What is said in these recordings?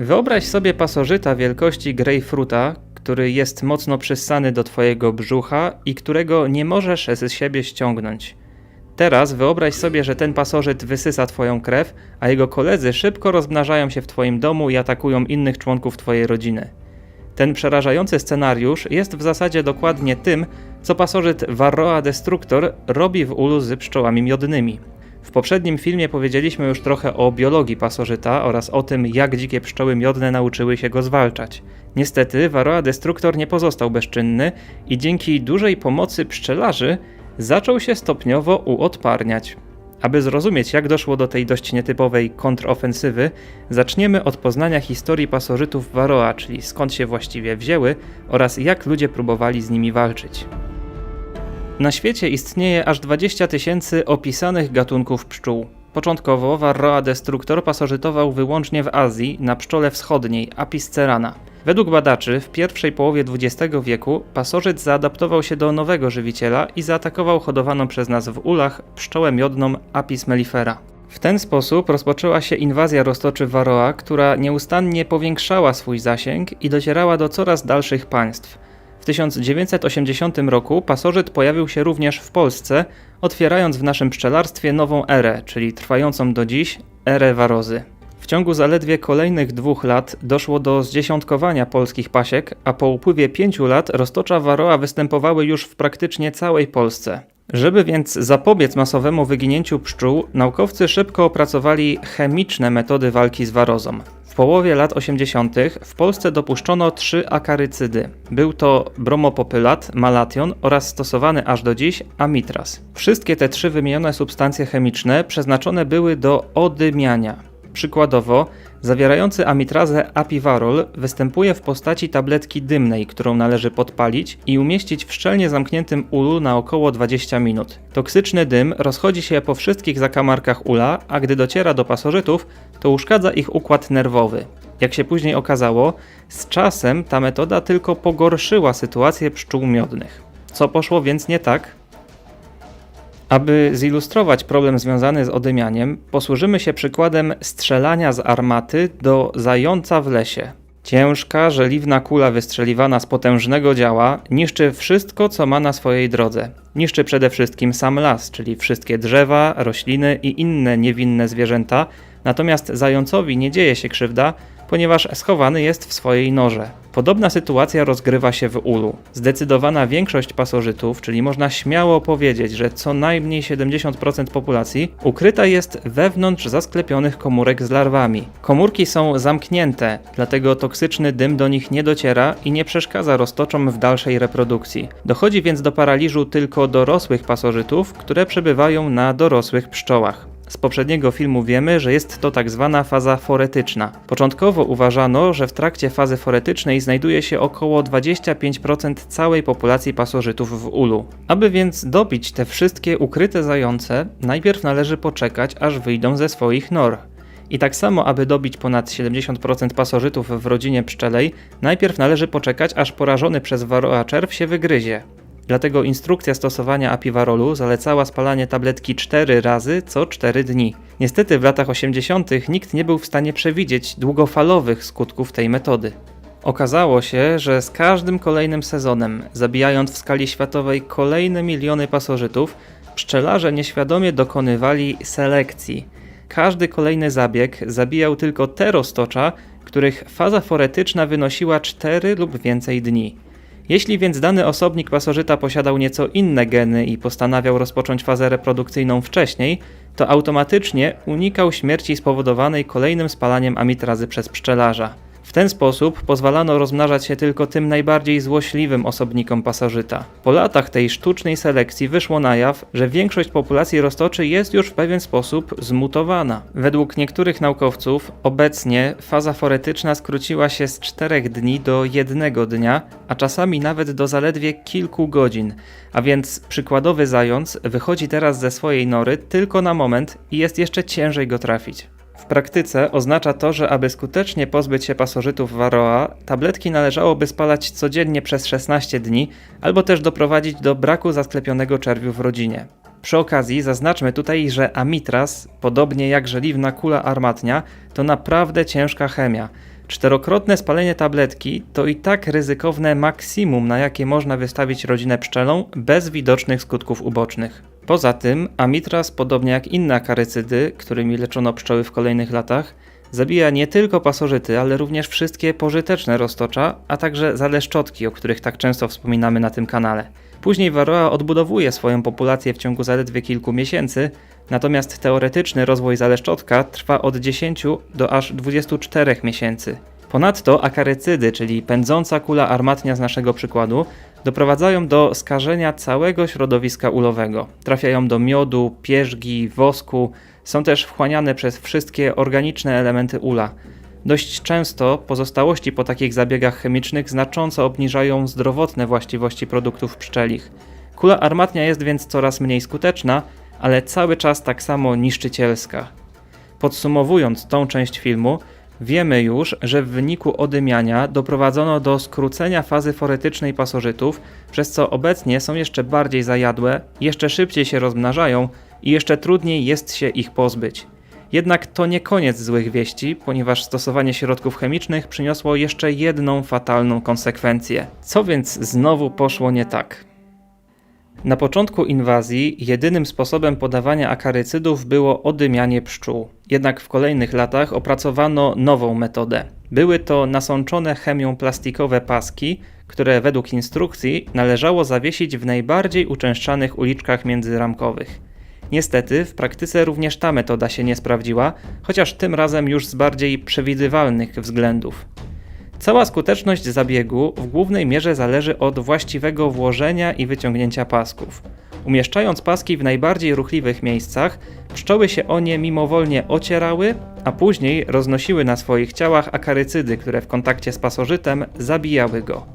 Wyobraź sobie pasożyta wielkości grejpfruta, który jest mocno przyssany do twojego brzucha i którego nie możesz z siebie ściągnąć. Teraz wyobraź sobie, że ten pasożyt wysysa twoją krew, a jego koledzy szybko rozmnażają się w twoim domu i atakują innych członków twojej rodziny. Ten przerażający scenariusz jest w zasadzie dokładnie tym, co pasożyt Varroa Destructor robi w ulu z pszczołami miodnymi. W poprzednim filmie powiedzieliśmy już trochę o biologii pasożyta oraz o tym, jak dzikie pszczoły miodne nauczyły się go zwalczać. Niestety, Varroa Destructor nie pozostał bezczynny i dzięki dużej pomocy pszczelarzy zaczął się stopniowo uodparniać. Aby zrozumieć, jak doszło do tej dość nietypowej kontrofensywy, zaczniemy od poznania historii pasożytów Varroa, czyli skąd się właściwie wzięły oraz jak ludzie próbowali z nimi walczyć. Na świecie istnieje aż 20 tysięcy opisanych gatunków pszczół. Początkowo Varroa destructor pasożytował wyłącznie w Azji na pszczole wschodniej Apis cerana. Według badaczy w pierwszej połowie XX wieku pasożyt zaadaptował się do nowego żywiciela i zaatakował hodowaną przez nas w ulach pszczołę miodną Apis mellifera. W ten sposób rozpoczęła się inwazja roztoczy Varroa, która nieustannie powiększała swój zasięg i docierała do coraz dalszych państw. W 1980 roku pasożyt pojawił się również w Polsce, otwierając w naszym pszczelarstwie nową erę, czyli trwającą do dziś erę warozy. W ciągu zaledwie kolejnych dwóch lat doszło do zdziesiątkowania polskich pasiek, a po upływie pięciu lat roztocza Varroa występowały już w praktycznie całej Polsce. Żeby więc zapobiec masowemu wyginięciu pszczół, naukowcy szybko opracowali chemiczne metody walki z warozą. W połowie lat 80. w Polsce dopuszczono trzy akarycydy. Był to bromopopylat, malation oraz stosowany aż do dziś amitraz. Wszystkie te trzy wymienione substancje chemiczne przeznaczone były do odymiania. Przykładowo, zawierający amitrazę apivarol występuje w postaci tabletki dymnej, którą należy podpalić i umieścić w szczelnie zamkniętym ulu na około 20 minut. Toksyczny dym rozchodzi się po wszystkich zakamarkach ula, a gdy dociera do pasożytów, to uszkadza ich układ nerwowy. Jak się później okazało, z czasem ta metoda tylko pogorszyła sytuację pszczół miodnych. Co poszło więc nie tak? Aby zilustrować problem związany z odymianiem, posłużymy się przykładem strzelania z armaty do zająca w lesie. Ciężka, żeliwna kula wystrzeliwana z potężnego działa niszczy wszystko, co ma na swojej drodze. Niszczy przede wszystkim sam las, czyli wszystkie drzewa, rośliny i inne niewinne zwierzęta, natomiast zającowi nie dzieje się krzywda, ponieważ schowany jest w swojej norze. Podobna sytuacja rozgrywa się w ulu. Zdecydowana większość pasożytów, czyli można śmiało powiedzieć, że co najmniej 70% populacji, ukryta jest wewnątrz zasklepionych komórek z larwami. Komórki są zamknięte, dlatego toksyczny dym do nich nie dociera i nie przeszkadza roztoczom w dalszej reprodukcji. Dochodzi więc do paraliżu tylko dorosłych pasożytów, które przebywają na dorosłych pszczołach. Z poprzedniego filmu wiemy, że jest to tak zwana faza foretyczna. Początkowo uważano, że w trakcie fazy foretycznej znajduje się około 25% całej populacji pasożytów w ulu. Aby więc dobić te wszystkie ukryte zające, najpierw należy poczekać, aż wyjdą ze swoich nor. I tak samo, aby dobić ponad 70% pasożytów w rodzinie pszczelej, najpierw należy poczekać, aż porażony przez waroa czerw się wygryzie. Dlatego instrukcja stosowania apiwarolu zalecała spalanie tabletki 4 razy co 4 dni. Niestety w latach 80. nikt nie był w stanie przewidzieć długofalowych skutków tej metody. Okazało się, że z każdym kolejnym sezonem, zabijając w skali światowej kolejne miliony pasożytów, pszczelarze nieświadomie dokonywali selekcji. Każdy kolejny zabieg zabijał tylko te roztocza, których faza foretyczna wynosiła 4 lub więcej dni. Jeśli więc dany osobnik pasożyta posiadał nieco inne geny i postanawiał rozpocząć fazę reprodukcyjną wcześniej, to automatycznie unikał śmierci spowodowanej kolejnym spalaniem amitrazy przez pszczelarza. W ten sposób pozwalano rozmnażać się tylko tym najbardziej złośliwym osobnikom pasożyta. Po latach tej sztucznej selekcji wyszło na jaw, że większość populacji roztoczy jest już w pewien sposób zmutowana. Według niektórych naukowców obecnie faza foretyczna skróciła się z 4 dni do jednego dnia, a czasami nawet do zaledwie kilku godzin. A więc przykładowy zając wychodzi teraz ze swojej nory tylko na moment i jest jeszcze ciężej go trafić. Praktyce oznacza to, że aby skutecznie pozbyć się pasożytów Varroa, tabletki należałoby spalać codziennie przez 16 dni, albo też doprowadzić do braku zasklepionego czerwiu w rodzinie. Przy okazji zaznaczmy tutaj, że amitraz, podobnie jak żeliwna kula armatnia, to naprawdę ciężka chemia. Czterokrotne spalenie tabletki to i tak ryzykowne maksimum, na jakie można wystawić rodzinę pszczelą bez widocznych skutków ubocznych. Poza tym, amitraz, podobnie jak inne akarycydy, którymi leczono pszczoły w kolejnych latach, zabija nie tylko pasożyty, ale również wszystkie pożyteczne roztocza, a także zaleszczotki, o których tak często wspominamy na tym kanale. Później Varroa odbudowuje swoją populację w ciągu zaledwie kilku miesięcy, natomiast teoretyczny rozwój zaleszczotka trwa od 10 do aż 24 miesięcy. Ponadto akarycydy, czyli pędząca kula armatnia z naszego przykładu, doprowadzają do skażenia całego środowiska ulowego. Trafiają do miodu, pierzgi, wosku, są też wchłaniane przez wszystkie organiczne elementy ula. Dość często pozostałości po takich zabiegach chemicznych znacząco obniżają zdrowotne właściwości produktów pszczelich. Kula armatnia jest więc coraz mniej skuteczna, ale cały czas tak samo niszczycielska. Podsumowując tą część filmu, wiemy już, że w wyniku odymiania doprowadzono do skrócenia fazy foretycznej pasożytów, przez co obecnie są jeszcze bardziej zajadłe, jeszcze szybciej się rozmnażają i jeszcze trudniej jest się ich pozbyć. Jednak to nie koniec złych wieści, ponieważ stosowanie środków chemicznych przyniosło jeszcze jedną fatalną konsekwencję. Co więc znowu poszło nie tak? Na początku inwazji jedynym sposobem podawania akarycydów było odymianie pszczół. Jednak w kolejnych latach opracowano nową metodę. Były to nasączone chemią plastikowe paski, które według instrukcji należało zawiesić w najbardziej uczęszczanych uliczkach międzyramkowych. Niestety, w praktyce również ta metoda się nie sprawdziła, chociaż tym razem już z bardziej przewidywalnych względów. Cała skuteczność zabiegu w głównej mierze zależy od właściwego włożenia i wyciągnięcia pasków. Umieszczając paski w najbardziej ruchliwych miejscach, pszczoły się o nie mimowolnie ocierały, a później roznosiły na swoich ciałach akarycydy, które w kontakcie z pasożytem zabijały go.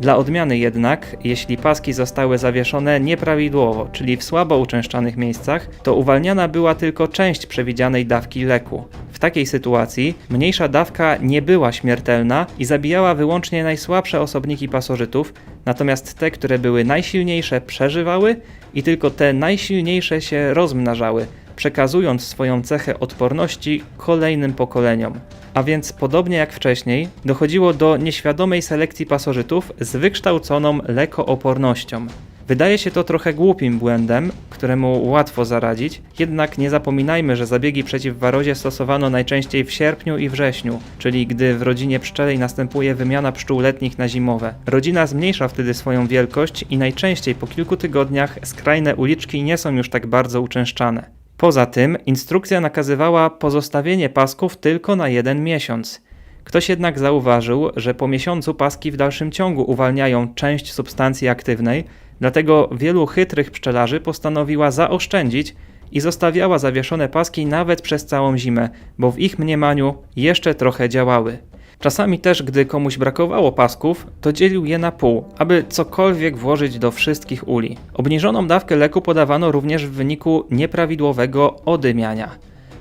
Dla odmiany jednak, jeśli paski zostały zawieszone nieprawidłowo, czyli w słabo uczęszczanych miejscach, to uwalniana była tylko część przewidzianej dawki leku. W takiej sytuacji mniejsza dawka nie była śmiertelna i zabijała wyłącznie najsłabsze osobniki pasożytów, natomiast te, które były najsilniejsze, przeżywały i tylko te najsilniejsze się rozmnażały, przekazując swoją cechę odporności kolejnym pokoleniom. A więc podobnie jak wcześniej, dochodziło do nieświadomej selekcji pasożytów z wykształconą lekoopornością. Wydaje się to trochę głupim błędem, któremu łatwo zaradzić, jednak nie zapominajmy, że zabiegi przeciw warozie stosowano najczęściej w sierpniu i wrześniu, czyli gdy w rodzinie pszczelej następuje wymiana pszczół letnich na zimowe. Rodzina zmniejsza wtedy swoją wielkość i najczęściej po kilku tygodniach skrajne uliczki nie są już tak bardzo uczęszczane. Poza tym instrukcja nakazywała pozostawienie pasków tylko na jeden miesiąc. Ktoś jednak zauważył, że po miesiącu paski w dalszym ciągu uwalniają część substancji aktywnej, dlatego wielu chytrych pszczelarzy postanowiła zaoszczędzić i zostawiała zawieszone paski nawet przez całą zimę, bo w ich mniemaniu jeszcze trochę działały. Czasami też, gdy komuś brakowało pasków, to dzielił je na pół, aby cokolwiek włożyć do wszystkich uli. Obniżoną dawkę leku podawano również w wyniku nieprawidłowego odymiania.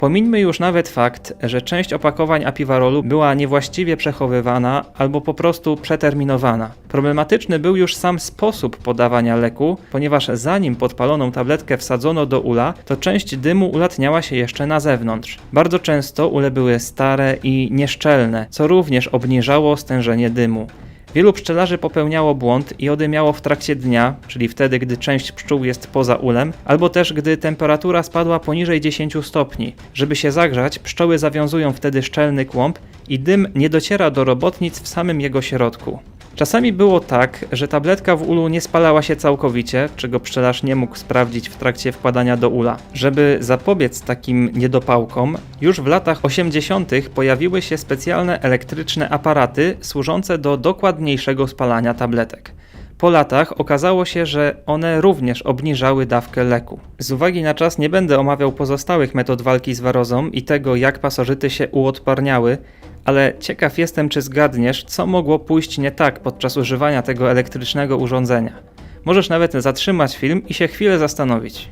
Pomińmy już nawet fakt, że część opakowań apiwarolu była niewłaściwie przechowywana albo po prostu przeterminowana. Problematyczny był już sam sposób podawania leku, ponieważ zanim podpaloną tabletkę wsadzono do ula, to część dymu ulatniała się jeszcze na zewnątrz. Bardzo często ule były stare i nieszczelne, co również obniżało stężenie dymu. Wielu pszczelarzy popełniało błąd i odymiało w trakcie dnia, czyli wtedy, gdy część pszczół jest poza ulem, albo też gdy temperatura spadła poniżej 10 stopni. Żeby się zagrzać, pszczoły zawiązują wtedy szczelny kłąb i dym nie dociera do robotnic w samym jego środku. Czasami było tak, że tabletka w ulu nie spalała się całkowicie, czego pszczelarz nie mógł sprawdzić w trakcie wkładania do ula. Żeby zapobiec takim niedopałkom, już w latach 80. pojawiły się specjalne elektryczne aparaty służące do dokładniejszego spalania tabletek. Po latach okazało się, że one również obniżały dawkę leku. Z uwagi na czas nie będę omawiał pozostałych metod walki z warozą i tego, jak pasożyty się uodparniały, ale ciekaw jestem, czy zgadniesz, co mogło pójść nie tak podczas używania tego elektrycznego urządzenia. Możesz nawet zatrzymać film i się chwilę zastanowić.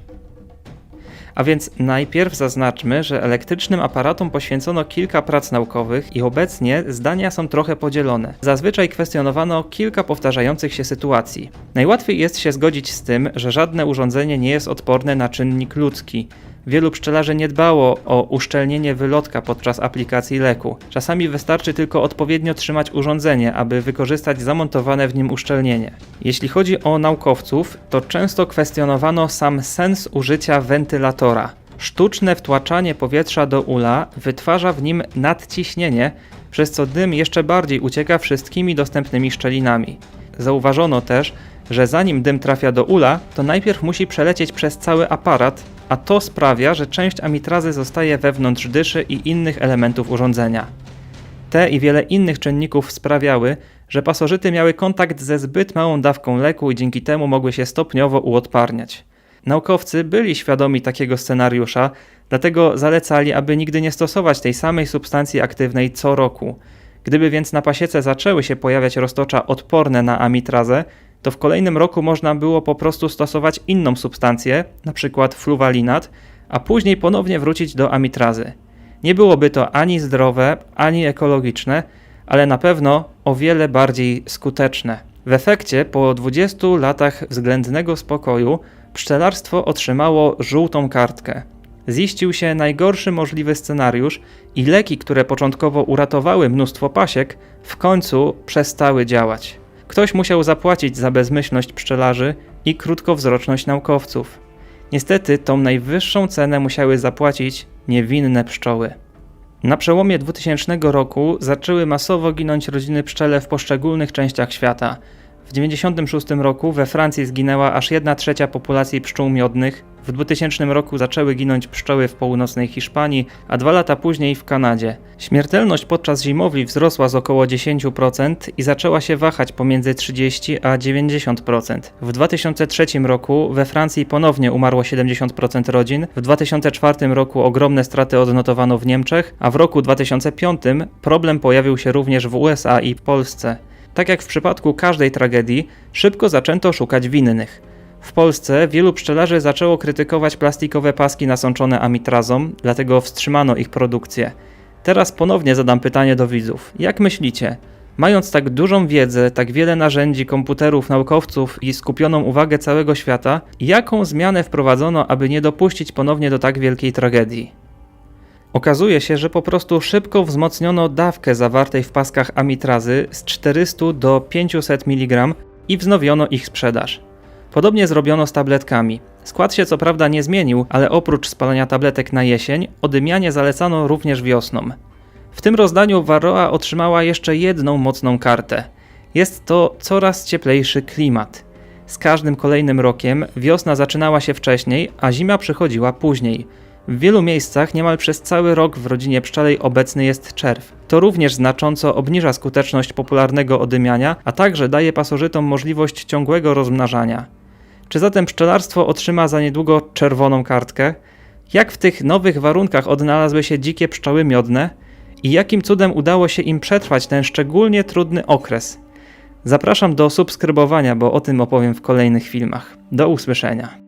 A więc najpierw zaznaczmy, że elektrycznym aparatom poświęcono kilka prac naukowych i obecnie zdania są trochę podzielone. Zazwyczaj kwestionowano kilka powtarzających się sytuacji. Najłatwiej jest się zgodzić z tym, że żadne urządzenie nie jest odporne na czynnik ludzki. Wielu pszczelarzy nie dbało o uszczelnienie wylotka podczas aplikacji leku. Czasami wystarczy tylko odpowiednio trzymać urządzenie, aby wykorzystać zamontowane w nim uszczelnienie. Jeśli chodzi o naukowców, to często kwestionowano sam sens użycia wentylatora. Sztuczne wtłaczanie powietrza do ula wytwarza w nim nadciśnienie, przez co dym jeszcze bardziej ucieka wszystkimi dostępnymi szczelinami. Zauważono też, że zanim dym trafia do ula, to najpierw musi przelecieć przez cały aparat, a to sprawia, że część amitrazy zostaje wewnątrz dyszy i innych elementów urządzenia. Te i wiele innych czynników sprawiały, że pasożyty miały kontakt ze zbyt małą dawką leku i dzięki temu mogły się stopniowo uodparniać. Naukowcy byli świadomi takiego scenariusza, dlatego zalecali, aby nigdy nie stosować tej samej substancji aktywnej co roku. Gdyby więc na pasiece zaczęły się pojawiać roztocza odporne na amitrazę, to w kolejnym roku można było po prostu stosować inną substancję, np. fluwalinat, a później ponownie wrócić do amitrazy. Nie byłoby to ani zdrowe, ani ekologiczne, ale na pewno o wiele bardziej skuteczne. W efekcie po 20 latach względnego spokoju pszczelarstwo otrzymało żółtą kartkę. Ziścił się najgorszy możliwy scenariusz i leki, które początkowo uratowały mnóstwo pasiek, w końcu przestały działać. Ktoś musiał zapłacić za bezmyślność pszczelarzy i krótkowzroczność naukowców. Niestety tą najwyższą cenę musiały zapłacić niewinne pszczoły. Na przełomie 2000 roku zaczęły masowo ginąć rodziny pszczele w poszczególnych częściach świata. W 1996 roku we Francji zginęła aż 1 trzecia populacji pszczół miodnych, w 2000 roku zaczęły ginąć pszczoły w północnej Hiszpanii, a dwa lata później w Kanadzie. Śmiertelność podczas zimowli wzrosła z około 10% i zaczęła się wahać pomiędzy 30 a 90%. W 2003 roku we Francji ponownie umarło 70% rodzin, w 2004 roku ogromne straty odnotowano w Niemczech, a w roku 2005 problem pojawił się również w USA i Polsce. Tak jak w przypadku każdej tragedii, szybko zaczęto szukać winnych. W Polsce wielu pszczelarzy zaczęło krytykować plastikowe paski nasączone amitrazą, dlatego wstrzymano ich produkcję. Teraz ponownie zadam pytanie do widzów. Jak myślicie? Mając tak dużą wiedzę, tak wiele narzędzi, komputerów, naukowców i skupioną uwagę całego świata, jaką zmianę wprowadzono, aby nie dopuścić ponownie do tak wielkiej tragedii? Okazuje się, że po prostu szybko wzmocniono dawkę zawartej w paskach amitrazy z 400 do 500 mg i wznowiono ich sprzedaż. Podobnie zrobiono z tabletkami. Skład się co prawda nie zmienił, ale oprócz spalania tabletek na jesień, odymianie zalecano również wiosną. W tym rozdaniu Varroa otrzymała jeszcze jedną mocną kartę. Jest to coraz cieplejszy klimat. Z każdym kolejnym rokiem wiosna zaczynała się wcześniej, a zima przychodziła później. W wielu miejscach niemal przez cały rok w rodzinie pszczelej obecny jest czerw. To również znacząco obniża skuteczność popularnego odymiania, a także daje pasożytom możliwość ciągłego rozmnażania. Czy zatem pszczelarstwo otrzyma za niedługo czerwoną kartkę? Jak w tych nowych warunkach odnalazły się dzikie pszczoły miodne? I jakim cudem udało się im przetrwać ten szczególnie trudny okres? Zapraszam do subskrybowania, bo o tym opowiem w kolejnych filmach. Do usłyszenia.